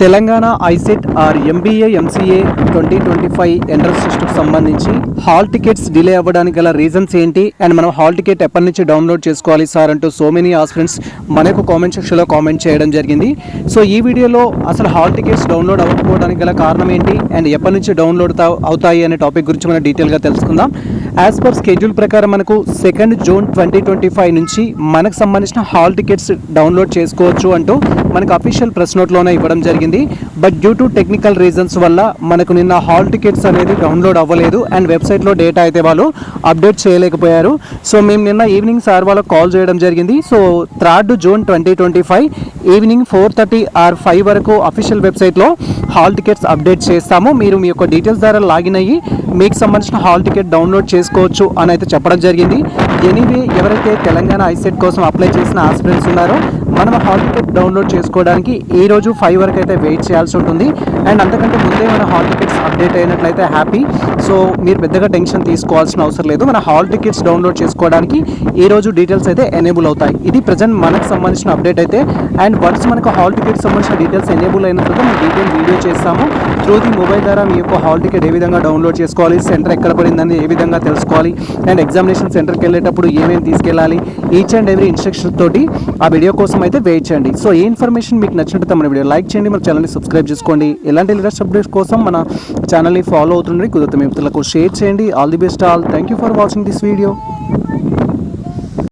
Telangana ICET or MBA MCA twenty twenty five entrance టెస్ట్కి సంబంధించి hall tickets delay అవ్వడానికి గల రీజన్స్ ఏంటి? అండ్ మనం హాల్ టికెట్ ఎప్పటి నుంచి డౌన్లోడ్ చేసుకోవాలి సార్ అంటూ సో మెనీ ఆస్పిరెంట్స్ మనకు కామెంట్ సెక్షన్లో కామెంట్ చేయడం జరిగింది. సో ఈ వీడియోలో అసలు హాల్ టికెట్స్ డౌన్లోడ్ అవ్వకపోవడానికి గల కారణం ఏంటి? అండ్ ఎప్పటి నుంచి డౌన్లోడ్ తా- అవుతాయి అనే టాపిక్ గురించి మనం డీటెయిల్గా తెలుసుకుందాం. యాజ్ పర్ స్కెడ్యూల్ ప్రకారం మనకు second June twenty twenty five నుంచి మనకు సంబంధించిన హాల్ టికెట్స్ డౌన్లోడ్ చేసుకోవచ్చు అంటూ మనకు అఫీషియల్ ప్రెస్ నోట్లోనే ఇవ్వడం జరిగింది. But due to technical reasons వల్ల మనకు నిన్న హాల్ టికెట్స్ అనేది డౌన్లోడ్ అవ్వలేదు అండ్ వెబ్సైట్లో డేటా అయితే వాళ్ళు అప్డేట్ చేయలేకపోయారు. సో మేము నిన్న ఈవినింగ్ సార్ వాళ్ళకి కాల్ చేయడం జరిగింది. So third June twenty twenty five evening four thirty or five వరకు అఫీషియల్ వెబ్సైట్లో హాల్ టికెట్స్ అప్డేట్ చేస్తాము. మీరు మీ యొక్క డీటెయిల్స్ ద్వారా లాగిన్ అయ్యి మీకు సంబంధించిన హాల్ టికెట్ డౌన్లోడ్ చేసుకోవచ్చు అని అయితే చెప్పడం జరిగింది. ఎనీవే ఎవరైతే తెలంగాణ ఐసెట్ కోసం అప్లై చేసిన ఆస్పిరెంట్స్ ఉన్నారో మనం హాల్ టికెట్ డౌన్లోడ్ చేసుకోవడానికి ఈ రోజు ఫైవ్ వరకు అయితే వెయిట్ చేయాల్సి ఉంటుంది. అండ్ అంతకంటే ముందే మన హాల్ టికెట్స్ అప్డేట్ అయినట్లయితే హ్యాపీ. సో మీరు పెద్దగా టెన్షన్ తీసుకోవాల్సిన అవసరం లేదు. మన హాల్ టికెట్స్ డౌన్లోడ్ చేసుకోవడానికి ఈ రోజు డీటెయిల్స్ అయితే ఎనేబుల్ అవుతాయి. ఇది ప్రజెంట్ మనకు సంబంధించిన అప్డేట్ అయితే. అండ్ వన్స్ మనకు హాల్ టికెట్ సంబంధించిన డీటెయిల్స్ ఎనేబుల్ అయిన తర్వాత మేము డీటెయిల్ వీడియో చేస్తాము. త్రూ ది మొబైల్ ద్వారా మీ యొక్క హాల్ టికెట్ ఏ విధంగా డౌన్లోడ్ చేసుకోవాలి సెంటర్ ఎక్కడ పడిందని ఏ విధంగా తెలుసుకోవాలి అండ్ ఎగ్జామినేషన్ సెంటర్కి వెళ్ళేటప్పుడు ఏమేమి తీసుకెళ్ళాలి? ఈచ్ అండ్ ఎవ్రీ ఇన్స్ట్రక్షన్ తోటి ఆ వీడియో కోసం అయితే వెయిట్ చేయండి. సో ఈ ఇన్ఫర్మేషన్ మీకు నచ్చినట్టు మన వీడియో లైక్ చేయండి మన ఛానల్ని సబ్స్క్రైబ్ చేసుకోండి. ఇలాంటి లేటెస్ట్ అప్డేట్స్ కోసం మన ఛానల్ని ఫాలో అవుతుండండి. కుదిరితే మిత్రులకు షేర్ చేయండి. All the best all thank you for watching this video